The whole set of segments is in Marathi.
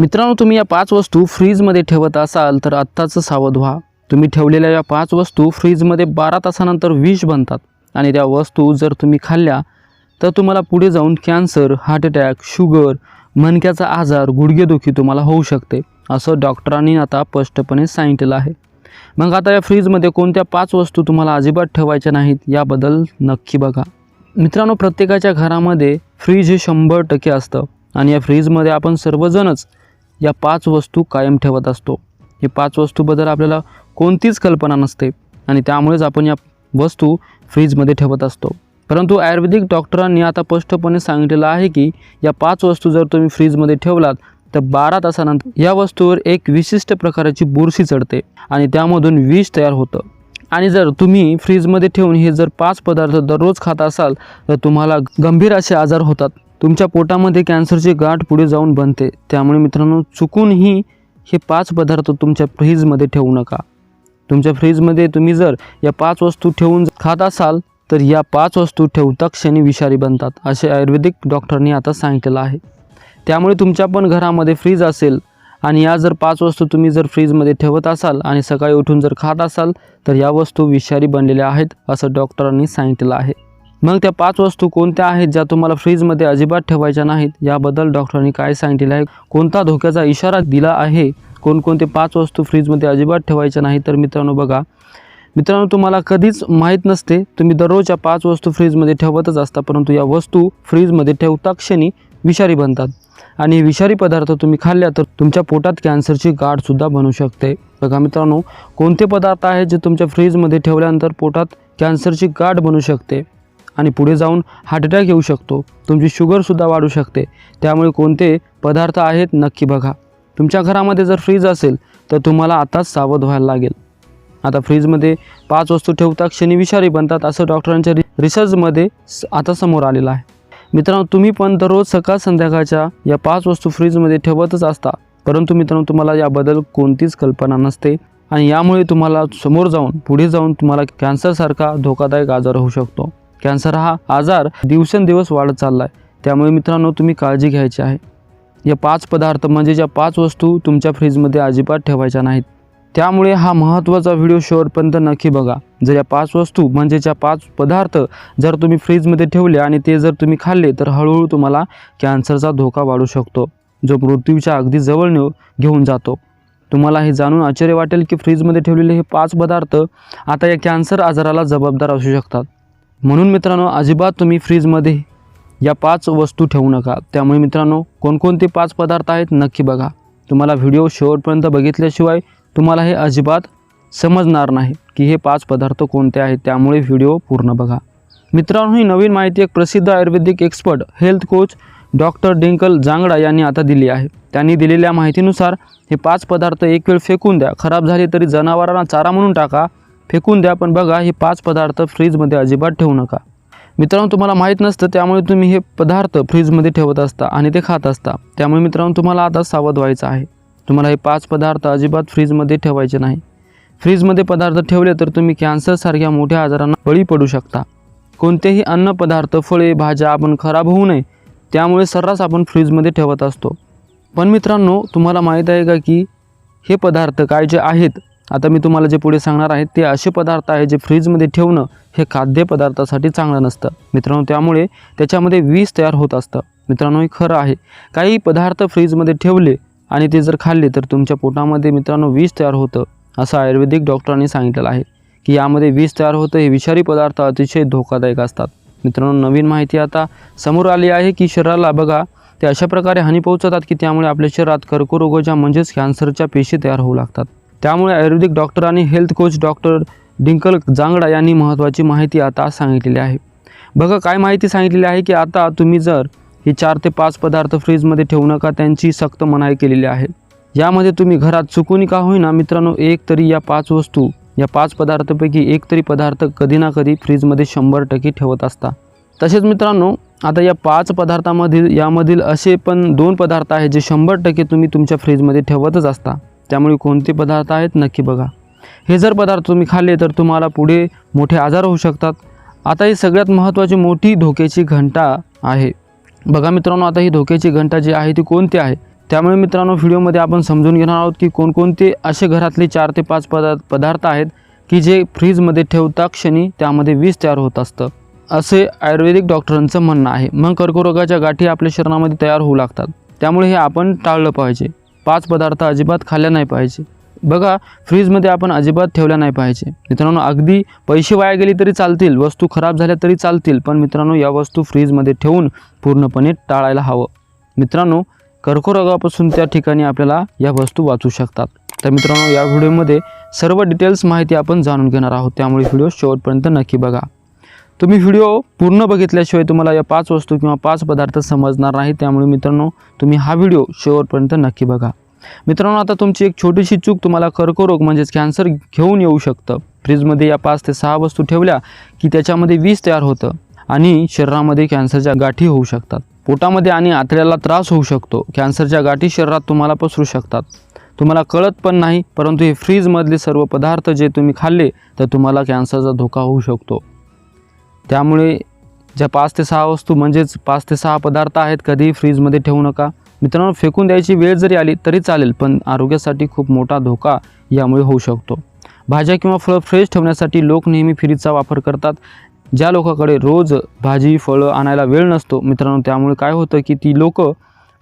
मित्रांनो तुम्ही या पाच वस्तू फ्रीजमध्ये ठेवत असाल तर आत्ताच सावध व्हा. तुम्ही ठेवलेल्या या पाच वस्तू फ्रीजमध्ये बारा तासानंतर विष बनतात आणि त्या वस्तू जर तुम्ही खाल्ल्या तर तुम्हाला पुढे जाऊन कॅन्सर हार्ट अटॅक शुगर मणक्याचा आजार गुडघेदुखी तुम्हाला होऊ शकते असं डॉक्टरांनी आता स्पष्टपणे सांगितलेलं आहे. मग आता या फ्रीजमध्ये कोणत्या पाच वस्तू तुम्हाला अजिबात ठेवायच्या नाहीत याबद्दल नक्की बघा. मित्रांनो प्रत्येकाच्या घरामध्ये फ्रीज हे शंभर टक्के असतं आणि या फ्रीजमध्ये आपण सर्वजणच या पाच वस्तू कायम ठेवत असतो. हे पाच वस्तूबद्दल आपल्याला कोणतीच कल्पना नसते आणि त्यामुळेच आपण या वस्तू फ्रीजमध्ये ठेवत असतो. परंतु आयुर्वेदिक डॉक्टरांनी आता स्पष्टपणे सांगितलेलं आहे की या पाच वस्तू जर तुम्ही फ्रीजमध्ये ठेवलात तर बारा तासानंतर या वस्तूवर एक विशिष्ट प्रकाराची बुरशी चढते आणि त्यामधून विष तयार होतं. आणि जर तुम्ही फ्रीजमध्ये ठेवून हे जर पाच पदार्थ दररोज खात असाल तर तुम्हाला गंभीर असे आजार होतात. तुमच्या पोटामध्ये कॅन्सरची गाठ पुढे जाऊन बनते. त्यामुळे मित्रांनो चुकूनही हे पाच पदार्थ तुमच्या फ्रीजमध्ये ठेवू नका. तुमच्या फ्रीजमध्ये तुम्ही जर या पाच वस्तू ठेवून खात असाल तर या पाच वस्तू ठेवता क्षणी विषारी बनतात असे आयुर्वेदिक डॉक्टरनी आता सांगितलेलं आहे. त्यामुळे तुमच्या पण घरामध्ये फ्रीज असेल आणि या जर पाच वस्तू तुम्ही जर फ्रीजमध्ये ठेवत असाल आणि सकाळी उठून जर खात असाल तर या वस्तू विषारी बनलेल्या आहेत असं डॉक्टरांनी सांगितलं आहे. मग त्या पाच वस्तू कोणत्या आहेत ज्या तुम्हाला फ्रीजमध्ये अजिबात ठेवायच्या नाहीत? याबद्दल डॉक्टरांनी काय सांगितलेलं आहे? कोणता धोक्याचा इशारा दिला आहे? कोणकोणते पाच वस्तू फ्रीजमध्ये अजिबात ठेवायच्या नाहीत? तर मित्रांनो बघा. मित्रांनो तुम्हाला कधीच माहीत नसते तुम्ही दररोज या पाच वस्तू फ्रीजमध्ये ठेवतच असता परंतु या वस्तू फ्रीजमध्ये ठेवता क्षणी विषारी बनतात. आणि विषारी पदार्थ तुम्ही खाल्ल्या तर तुमच्या पोटात कॅन्सरची गाठसुद्धा बनू शकते. बघा मित्रांनो कोणते पदार्थ आहेत जे तुमच्या फ्रीजमध्ये ठेवल्यानंतर पोटात कॅन्सरची गाठ बनू शकते? आणि पुढे जाऊन हार्ट अटॅक येऊ शकतो. तुमची शुगरसुद्धा वाढू शकते. त्यामुळे कोणते पदार्थ आहेत नक्की बघा. तुमच्या घरामध्ये जर फ्रीज असेल तर तुम्हाला आताच सावध व्हायला लागेल. आता फ्रीजमध्ये पाच वस्तू ठेवता क्षणी विषारी बनतात असं डॉक्टरांच्या रि रिसर्चमध्ये आता समोर आलेलं आहे. मित्रांनो तुम्ही पण दररोज सकाळ संध्याकाळच्या या पाच वस्तू फ्रीजमध्ये ठेवतच असता. परंतु मित्रांनो तुम्हाला याबद्दल कोणतीच कल्पना नसते. आणि यामुळे तुम्हाला समोर जाऊन पुढे जाऊन तुम्हाला कॅन्सरसारखा धोकादायक आजार होऊ शकतो. कॅन्सर हा आजार दिवसेंदिवस वाढत चालला आहे त्यामुळे मित्रांनो तुम्ही काळजी घ्यायची आहे. या पाच पदार्थ म्हणजे ज्या पाच वस्तू तुमच्या फ्रीजमध्ये अजिबात ठेवायच्या नाहीत. त्यामुळे हा महत्त्वाचा व्हिडिओ शेवटपर्यंत नक्की बघा. जर या पाच वस्तू म्हणजे ज्या पाच पदार्थ जर तुम्ही फ्रीजमध्ये ठेवले आणि ते जर तुम्ही खाल्ले तर हळूहळू तुम्हाला कॅन्सरचा धोका वाढू शकतो जो मृत्यूच्या अगदी जवळ नेऊ घेऊन जातो. तुम्हाला हे जाणून आश्चर्य वाटेल की फ्रीजमध्ये ठेवलेले हे पाच पदार्थ आता या कॅन्सर आजाराला जबाबदार असू शकतात. म्हणून मित्रांनो अजिबात तुम्ही फ्रीजमध्ये या पाच वस्तू ठेवू नका. त्यामुळे मित्रांनो कोणकोणते पाच पदार्थ आहेत नक्की बघा. तुम्हाला व्हिडिओ शेवटपर्यंत बघितल्याशिवाय तुम्हाला हे अजिबात समजणार नाही की हे पाच पदार्थ कोणते आहेत. त्यामुळे व्हिडिओ पूर्ण बघा. मित्रांनो ही नवीन माहिती एक प्रसिद्ध आयुर्वेदिक expert health coach doctor Dinkal Jangra यांनी आता दिली आहे. त्यांनी दिलेल्या माहितीनुसार हे पाच पदार्थ एक वेळ फेकून द्या. खराब झाले तरी जनावरांना चारा म्हणून टाका. फेकून द्या पण बघा हे पाच पदार्थ फ्रीजमध्ये अजिबात ठेवू नका. मित्रांनो तुम्हाला माहीत नसतं त्यामुळे तुम्ही हे पदार्थ फ्रीजमध्ये ठेवत असता आणि ते खात असता. त्यामुळे मित्रांनो तुम्हाला आता सावध व्हायचं आहे. तुम्हाला हे पाच पदार्थ अजिबात फ्रीजमध्ये ठेवायचे नाही. फ्रीजमध्ये पदार्थ ठेवले तर तुम्ही कॅन्सरसारख्या मोठ्या आजारांना बळी पडू शकता. कोणतेही अन्नपदार्थ फळे भाज्या आपण खराब होऊ नये त्यामुळे सर्रास आपण फ्रीजमध्ये ठेवत असतो. पण मित्रांनो तुम्हाला माहीत आहे का की हे पदार्थ काय जे आहेत आता मी तुम्हाला जे पुढे सांगणार आहे ते असे पदार्थ आहे जे फ्रीजमध्ये ठेवणं हे खाद्यपदार्थासाठी चांगलं नसतं. मित्रांनो त्यामुळे त्याच्यामध्ये वीज तयार होत असतं. मित्रांनो हे खरं आहे. काही पदार्थ फ्रीजमध्ये ठेवले आणि ते जर खाल्ले तर तुमच्या पोटामध्ये मित्रांनो वीज तयार होतं असं आयुर्वेदिक डॉक्टरांनी सांगितलेलं आहे. की यामध्ये वीज तयार होतं हे विषारी पदार्थ अतिशय धोकादायक असतात. मित्रांनो नवीन माहिती आता समोर आली आहे की शरीराला बघा ते अशा प्रकारे हानी पोहोचवतात की त्यामुळे आपल्या शरीरात कर्करोगाच्या म्हणजेच कॅन्सरच्या पेशी तयार होऊ लागतात. त्यामुळे आयुर्वेदिक डॉक्टर आणि health coach doctor Dinkal Jangra यांनी महत्त्वाची माहिती आता सांगितलेली आहे. बघा काय माहिती सांगितलेली आहे की आता तुम्ही जर हे चार ते पाच पदार्थ फ्रीजमध्ये ठेवू नका त्यांची सक्त मनाई केलेली आहे. यामध्ये तुम्ही घरात चुकून का होईना मित्रांनो एक तरी या पाच वस्तू या पाच पदार्थापैकी एक तरी पदार्थ कधी ना कधी फ्रीजमध्ये शंभर टक्के ठेवत असता. तसेच मित्रांनो आता या पाच पदार्थामधील यामधील असे पण दोन पदार्थ आहेत जे शंभर टक्के तुम्ही तुमच्या फ्रीजमध्ये ठेवतच असता. त्यामुळे कोणते पदार्थ आहेत नक्की बघा. हे जर पदार्थ तुम्ही खाल्ले तर तुम्हाला पुढे मोठे आजार होऊ शकतात. आता ही सगळ्यात महत्त्वाची मोठी धोक्याची घंटा आहे. बघा मित्रांनो आता ही धोक्याची घंटा जी आहे ती कोणती आहे? त्यामुळे मित्रांनो व्हिडिओमध्ये आपण समजून घेणार आहोत की कोणकोणते असे घरातले चार ते पाच पदार्थ पदार्थ आहेत की जे फ्रीजमध्ये ठेवता क्षणी त्यामध्ये वीज तयार होत असतं. असे आयुर्वेदिक डॉक्टरांचं म्हणणं आहे. मग कर्करोगाच्या गाठी आपल्या शरीरामध्ये तयार होऊ लागतात. त्यामुळे हे आपण टाळलं पाहिजे. पाच पदार्थ अजिबात खाल्ल्या नाही पाहिजे. बघा फ्रीजमध्ये आपण अजिबात ठेवल्या नाही पाहिजे. मित्रांनो अगदी पैसे वाया गेले तरी चालतील वस्तू खराब झाल्या तरी चालतील पण मित्रांनो या वस्तू फ्रीजमध्ये ठेवून पूर्णपणे टाळायला हवं. मित्रांनो कर्करोगापासून त्या ठिकाणी आपल्याला या वस्तू वाचू शकतात. तर मित्रांनो या व्हिडिओमध्ये सर्व डिटेल्स माहिती आपण जाणून घेणार आहोत. त्यामुळे व्हिडिओ शेवटपर्यंत नक्की बघा. तुम्ही व्हिडिओ पूर्ण बघितल्याशिवाय तुम्हाला या पाच वस्तू किंवा पाच पदार्थ समजणार नाही त्यामुळे मित्रांनो तुम्ही हा व्हिडिओ शेवटपर्यंत नक्की बघा. मित्रांनो आता तुमची एक छोटीशी चूक तुम्हाला कर्करोग म्हणजेच कॅन्सर घेऊन येऊ शकतं. फ्रीजमध्ये या पाच ते सहा वस्तू ठेवल्या की त्याच्यामध्ये वीज तयार होतं आणि शरीरामध्ये कॅन्सरच्या गाठी होऊ शकतात. पोटामध्ये आणि आतड्याला त्रास होऊ शकतो. कॅन्सरच्या गाठी शरीरात तुम्हाला पसरू शकतात. तुम्हाला कळत पण नाही परंतु हे फ्रीजमधले सर्व पदार्थ जे तुम्ही खाल्ले तर तुम्हाला कॅन्सरचा धोका होऊ शकतो. त्यामुळे ज्या पाच ते सहा वस्तू म्हणजेच पाच ते सहा पदार्थ आहेत कधीही फ्रीजमध्ये ठेवू नका. मित्रांनो फेकून द्यायची वेळ जरी आली तरी चालेल पण आरोग्यासाठी खूप मोठा धोका यामुळे होऊ शकतो. भाज्या किंवा फळं फ्रेश ठेवण्यासाठी लोक नेहमी फ्रीजचा वापर करतात. ज्या लोकांकडे रोज भाजी फळं आणायला वेळ नसतो मित्रांनो त्यामुळे काय होतं की ती लोक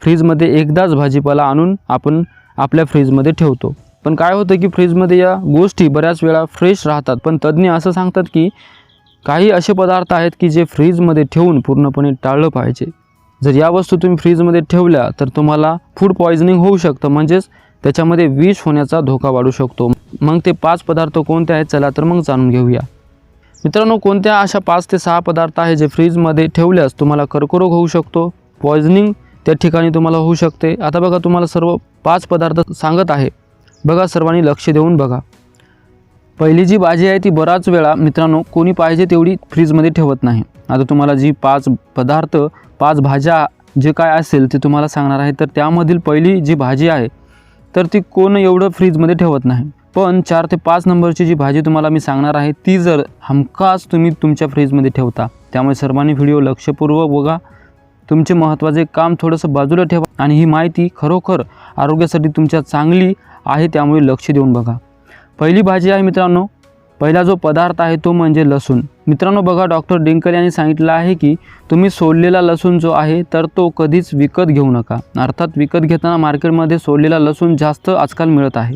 फ्रीजमध्ये एकदाच भाजीपाला आणून आपण आपल्या फ्रीजमध्ये ठेवतो. पण काय होतं की फ्रीजमध्ये या गोष्टी बऱ्याच वेळा फ्रेश राहतात. पण तज्ज्ञ असं सांगतात की काही असे पदार्थ आहेत की जे फ्रीजमध्ये ठेवून पूर्णपणे टाळलं पाहिजे. जर या वस्तू तुम्ही फ्रीजमध्ये ठेवल्या तर तुम्हाला फूड पॉयझनिंग होऊ शकतं. म्हणजेच त्याच्यामध्ये विष होण्याचा धोका वाढू शकतो. मग ते पाच पदार्थ कोणते आहेत चला तर मग जाणून घेऊया. मित्रांनो कोणत्या अशा पाच ते सहा पदार्थ आहे जे फ्रीजमध्ये ठेवल्यास तुम्हाला कर्करोग होऊ शकतो? पॉयझनिंग त्या ठिकाणी तुम्हाला होऊ शकते. आता बघा तुम्हाला सर्व पाच पदार्थ सांगत आहे. बघा सर्वांनी लक्ष देऊन बघा. पहिली जी भाजी आहे ती बराच वेळा मित्रांनो कोणी पाहिजे तेवढी फ्रीजमध्ये ठेवत नाही. आता तुम्हाला जी पाच पदार्थ पाच भाज्या जे काय असेल ते तुम्हाला सांगणार आहे तर त्यामधील पहिली जी भाजी आहे तर ती कोण एवढं फ्रीजमध्ये ठेवत नाही. पण चार ते पाच नंबरची जी भाजी तुम्हाला मी सांगणार आहे ती जर हमखास तुम्ही तुमच्या फ्रीजमध्ये ठेवता त्यामुळे सर्वांनी व्हिडिओ लक्षपूर्वक बघा. तुमचे महत्त्वाचे काम थोडंसं बाजूला ठेवा आणि ही माहिती खरोखर आरोग्यासाठी तुमच्या चांगली आहे त्यामुळे लक्ष देऊन बघा. पहिली भाजी आहे मित्रांनो पहिला जो पदार्थ आहे तो म्हणजे लसूण. मित्रांनो बघा डॉक्टर डिंकल यांनी सांगितलं आहे की तुम्ही सोललेला लसूण जो आहे तर तो कधीच विकत घेऊ नका. अर्थात विकत घेताना मार्केटमध्ये सोललेला लसूण जास्त आजकाल मिळत आहे.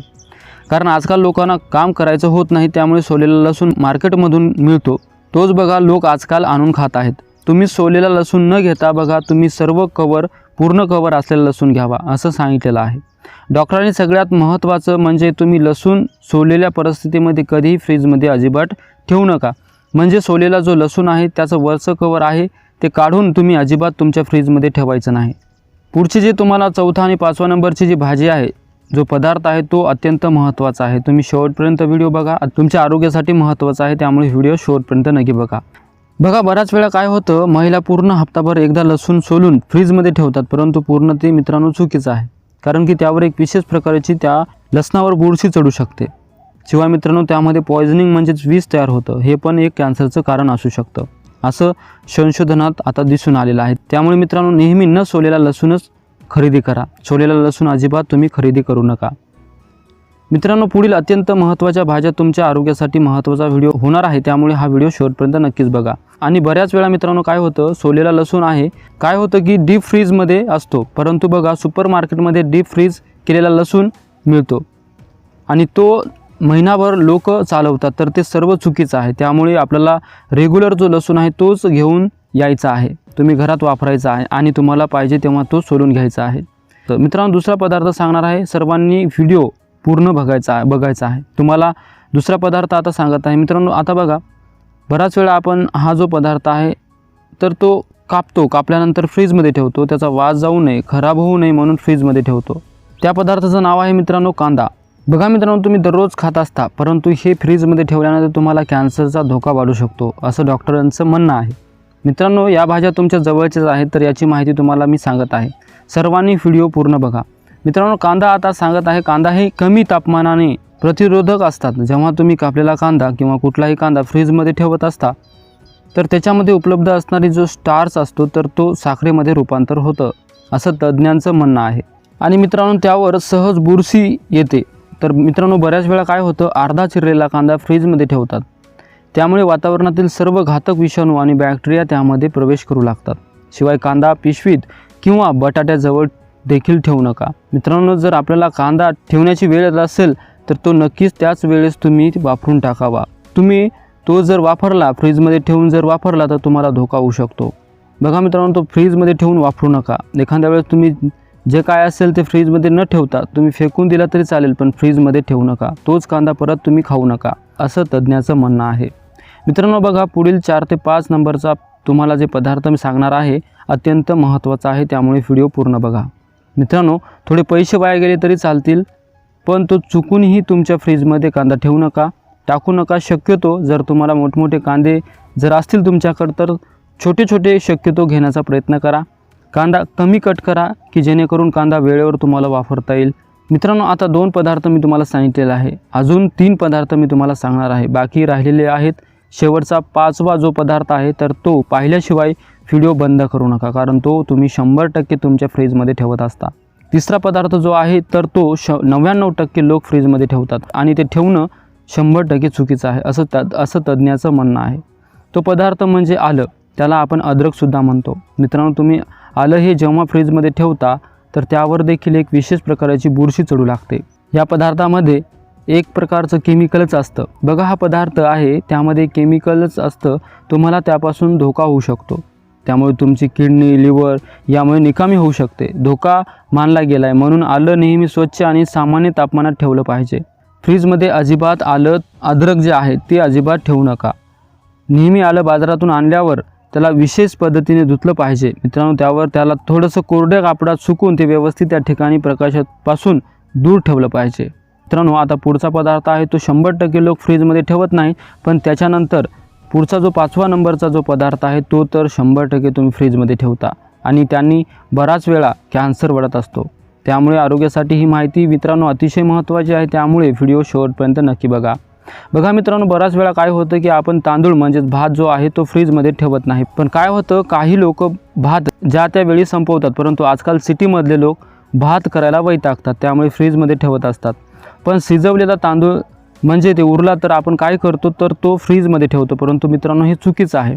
कारण आजकाल लोकांना काम करायचं होत नाही त्यामुळे सोडलेला लसूण मार्केटमधून मिळतो. तोच बघा लोक आजकाल आणून खात आहेत. तुम्ही सोलेला लसूण न घेता बघा तुम्ही सर्व कवर पूर्ण कवर असलेला लसूण घ्यावा असं सांगितलेलं आहे. डॉक्टरांनी सगळ्यात महत्त्वाचं म्हणजे तुम्ही लसूण सोललेल्या परिस्थितीमध्ये कधीही फ्रीजमध्ये अजिबात ठेवू नका. म्हणजे सोलेला जो लसूण आहे त्याचं वरचं कवर आहे ते काढून तुम्ही अजिबात तुमच्या फ्रीजमध्ये ठेवायचं नाही. पुढची जे तुम्हाला चौथा आणि पाचवा नंबरची जी भाजी आहे जो पदार्थ आहे तो अत्यंत महत्त्वाचा आहे. तुम्ही शेवटपर्यंत व्हिडिओ बघा तुमच्या आरोग्यासाठी महत्त्वाचा आहे त्यामुळे व्हिडिओ शेवटपर्यंत नक्की बघा. बघा बऱ्याच वेळा काय होतं महिला पूर्ण हप्ताभर एकदा लसूण सोलून फ्रीजमध्ये ठेवतात परंतु पूर्ण ते मित्रांनो चुकीचं आहे. कारण की त्यावर एक विशेष प्रकारची त्या लसणावर बुरशी चढू शकते. शिवाय मित्रांनो त्यामध्ये पॉयझनिंग म्हणजेच विष तयार होतं. हे पण एक कॅन्सरचं कारण असू शकतं. असं संशोधनात आता दिसून आलेलं आहे. त्यामुळे मित्रांनो नेहमी न सोलेला लसूणच खरेदी करा. सोलेला लसूण अजिबात तुम्ही खरेदी करू नका. मित्रांनो पुढील अत्यंत महत्त्वाच्या भाज्या तुमच्या आरोग्यासाठी महत्त्वाचा व्हिडिओ होणार आहे. त्यामुळे हा व्हिडिओ शेवटपर्यंत नक्कीच बघा. आणि बऱ्याच वेळा मित्रांनो काय होतं सोलेला लसूण आहे. काय होतं की डीप फ्रीजमध्ये असतो. परंतु बघा सुपर मार्केटमध्ये डीप फ्रीज केलेला लसूण मिळतो. आणि तो महिनाभर लोक चालवतात. तर ते सर्व चुकीचं आहे. त्यामुळे आपल्याला रेग्युलर जो लसूण आहे तोच घेऊन यायचा आहे. तुम्ही घरात वापरायचा आहे आणि तुम्हाला पाहिजे तेव्हा तो सोलून घ्यायचा आहे. तर मित्रांनो दुसरा पदार्थ सांगणार आहे. सर्वांनी व्हिडिओ पूर्ण बघायचा आहे बघायचा आहे. तुम्हाला दुसरा पदार्थ आता सांगत आहे. मित्रांनो आता बघा बराच वेळा आपण हा जो पदार्थ आहे तर तो कापतो कापल्यानंतर फ्रीजमध्ये ठेवतो त्याचा वास जाऊ नये खराब होऊ नये म्हणून फ्रीजमध्ये ठेवतो. त्या पदार्थाचं नाव आहे मित्रांनो कांदा. बघा मित्रांनो तुम्ही दररोज खात असता परंतु हे फ्रीजमध्ये ठेवल्यानंतर तुम्हाला कॅन्सरचा धोका वाढू शकतो असं डॉक्टरांचं म्हणणं आहे. मित्रांनो या भाज्या तुमच्या जवळच्याच आहेत तर याची माहिती तुम्हाला मी सांगत आहे. सर्वांनी व्हिडिओ पूर्ण बघा. मित्रांनो कांदा आता सांगत आहे कांदा हे कमी तापमानाने प्रतिरोधक असतात. जेव्हा तुम्ही कापलेला कांदा किंवा कुठलाही कांदा फ्रीजमध्ये ठेवत असता तर त्याच्यामध्ये उपलब्ध असणारी जो स्टार्च असतो तर तो साखरेमध्ये रूपांतर होतं असं तज्ज्ञांचं म्हणणं आहे. आणि मित्रांनो त्यावर सहज बुरशी येते. तर मित्रांनो बऱ्याच वेळा काय होतं अर्धा चिरलेला कांदा फ्रीजमध्ये ठेवतात. त्यामुळे वातावरणातील सर्व घातक विषाणू आणि बॅक्टेरिया त्यामध्ये प्रवेश करू लागतात. शिवाय कांदा पिशवीत किंवा बटाट्याजवळ देखील ठेवू नका. मित्रांनो जर आपल्याला कांदा ठेवण्याची वेळ येत असेल तर तो नक्कीच त्याच वेळेस तुम्ही वापरून टाकावा. तुम्ही तो जर वापरला फ्रीजमध्ये ठेवून जर वापरला तर तुम्हाला धोका होऊ शकतो. बघा मित्रांनो तो फ्रीजमध्ये ठेवून वापरू नका. एखाद्या वेळेस तुम्ही जे काय असेल ते फ्रीजमध्ये न ठेवता तुम्ही फेकून दिला तरी चालेल पण फ्रीजमध्ये ठेवू नका. तोच कांदा परत तुम्ही खाऊ नका असं तज्ज्ञाचं म्हणणं आहे. मित्रांनो बघा पुढील चार ते पाच नंबरचा तुम्हाला जे पदार्थ मी सांगणार आहे अत्यंत महत्त्वाचा आहे त्यामुळे व्हिडिओ पूर्ण बघा. मित्रांनो थोडे पैसे वाया गेले तरी चालतील पण तो चुकूनही तुमच्या फ्रीजमध्ये कांदा ठेवू नका टाकू नका. शक्यतो जर तुम्हाला मोठमोठे कांदे जर असतील तुमच्याकडं तर छोटे छोटे शक्यतो घेण्याचा प्रयत्न करा. कांदा कमी कट करा की जेणेकरून कांदा वेळेवर तुम्हाला वापरता येईल. मित्रांनो आता दोन पदार्थ मी तुम्हाला सांगितलेले आहे. अजून तीन पदार्थ मी तुम्हाला सांगणार आहे. बाकी राहिलेले आहेत. शेवटचा पाचवा जो पदार्थ आहे तर तो पाहिल्याशिवाय व्हिडिओ बंद करू नका कारण तो तुम्ही शंभर टक्के तुमच्या फ्रीजमध्ये ठेवत असता. तिसरा पदार्थ जो आहे तर तो श नव्याण्णव टक्के लोक फ्रीजमध्ये ठेवतात आणि ते ठेवणं शंभर टक्के चुकीचं आहे असं त असं तज्ज्ञाचं म्हणणं आहे. तो पदार्थ म्हणजे आलं त्याला आपण अद्रकसुद्धा म्हणतो. मित्रांनो तुम्ही आलं हे जेव्हा फ्रीजमध्ये ठेवता तर त्यावर देखील एक विशेष प्रकाराची बुरशी चढू लागते. या पदार्थामध्ये एक प्रकारचं केमिकलच असतं. बघा हा पदार्थ आहे त्यामध्ये केमिकलच असतं तुम्हाला त्यापासून धोका होऊ शकतो. त्यामुळे तुमची किडनी लिव्हर यामुळे निकामी होऊ शकते. धोका मानला गेला आहे म्हणून आलं नेहमी स्वच्छ आणि सामान्य तापमानात ठेवलं पाहिजे. फ्रीजमध्ये अजिबात आलं अद्रक जे आहे ते अजिबात ठेवू नका. नेहमी आलं बाजारातून आणल्यावर त्याला विशेष पद्धतीने धुतलं पाहिजे. मित्रांनो त्यावर त्याला थोडंसं कोरड्या कापडात सुकून ते व्यवस्थित त्या ठिकाणी प्रकाशापासून दूर ठेवलं पाहिजे. मित्रांनो आता पुढचा पदार्थ आहे तो शंभर टक्के लोक फ्रीजमध्ये ठेवत नाही पण त्याच्यानंतर पुढचा जो पाचवा नंबरचा जो पदार्थ आहे तो तर शंभर टक्के तुम्ही फ्रीजमध्ये ठेवता. आणि त्यांनी बराच वेळा कॅन्सर वाढत असतो. त्यामुळे आरोग्यासाठी ही माहिती मित्रांनो अतिशय महत्त्वाची आहे. त्यामुळे व्हिडिओ शेवटपर्यंत नक्की बघा. बघा मित्रांनो बऱ्याच वेळा काय होतं की आपण तांदूळ म्हणजेच भात जो आहे तो फ्रीजमध्ये ठेवत नाही. पण काय होतं काही लोक भात ज्या त्या वेळी संपवतात परंतु आजकाल सिटीमधले लोक भात करायला वैतागतात. त्यामुळे फ्रीजमध्ये ठेवत असतात. पण शिजवलेला तांदूळ म्हणजे ते उरला तर आपण काय करतो? तर तो फ्रीजमध्ये ठेवतो. परंतु मित्रांनो हे चुकीचं आहे.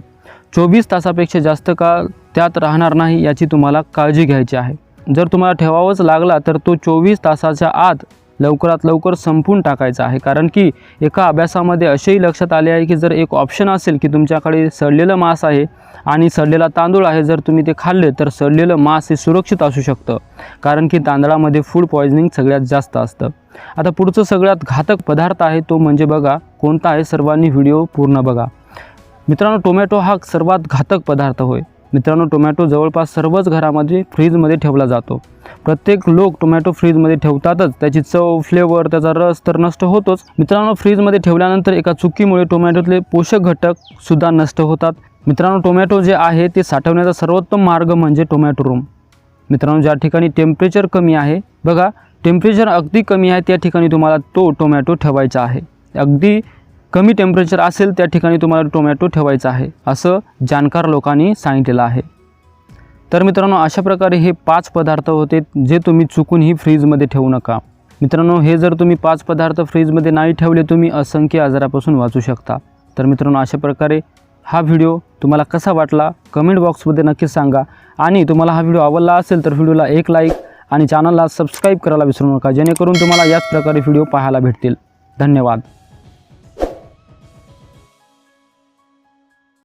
चोवीस तासापेक्षा जास्त काळ त्यात राहणार नाही याची तुम्हाला काळजी घ्यायची आहे. जर तुम्हाला ठेवावंच लागला तर तो चोवीस तासाच्या आत लवकरात लवकर संपून टाकायचा आहे. कारण की एका अभ्यासामध्ये असेही लक्षात आले आहे की जर एक ऑप्शन असेल की तुमच्याकडे सडलेलं मांस आहे आणि सडलेला तांदूळ आहे जर तुम्ही ते खाल्ले तर सडलेलं मांस हे सुरक्षित असू शकतं. कारण की तांदळामध्ये फूड पॉयझनिंग सगळ्यात जास्त असतं. आता पुढचं सगळ्यात घातक पदार्थ आहे तो म्हणजे बघा कोणता आहे सर्वांनी व्हिडिओ पूर्ण बघा. मित्रांनो टोमॅटो हा सर्वात घातक पदार्थ होय. मित्रांनो टोमॅटो जवळपास सर्वच घरामध्ये फ्रीजमध्ये ठेवला जातो. प्रत्येक लोक टोमॅटो फ्रीजमध्ये ठेवतातच. त्याची चव फ्लेवर त्याचा रस तर नष्ट होतोच. मित्रांनो फ्रीजमध्ये ठेवल्यानंतर एका चुकीमुळे टोमॅटोतले पोषक घटक सुद्धा नष्ट होतात. मित्रांनो टोमॅटो जे आहे ते साठवण्याचा सर्वोत्तम मार्ग म्हणजे टोमॅटो रूम. मित्रांनो ज्या ठिकाणी टेम्परेचर कमी आहे बघा टेम्परेचर अगदी कमी आहे त्या ठिकाणी तुम्हाला तो टोमॅटो ठेवायचा आहे. अगदी कमी टेम्परेचर असेल त्या ठिकाणी तुम्हाला टोमॅटो ठेवायचा आहे असं जाणकार लोकांनी सांगितलेलं आहे. तर मित्रांनो अशा प्रकारे हे पाच पदार्थ होते जे तुम्ही चुकूनही फ्रीजमध्ये ठेवू नका. मित्रांनो हे जर तुम्ही पाच पदार्थ फ्रीजमध्ये नाही ठेवले तुम्ही असंख्य आजारापासून वाचू शकता. तर मित्रांनो अशा प्रकारे हा व्हिडिओ तुम्हाला कसा वाटला कमेंट बॉक्समध्ये नक्कीच सांगा. आणि तुम्हाला हा व्हिडिओ आवडला असेल तर व्हिडिओला एक लाईक आणि चॅनलला सबस्क्राईब करायला विसरू नका जेणेकरून तुम्हाला याच प्रकारे व्हिडिओ पाहायला भेटतील. धन्यवाद.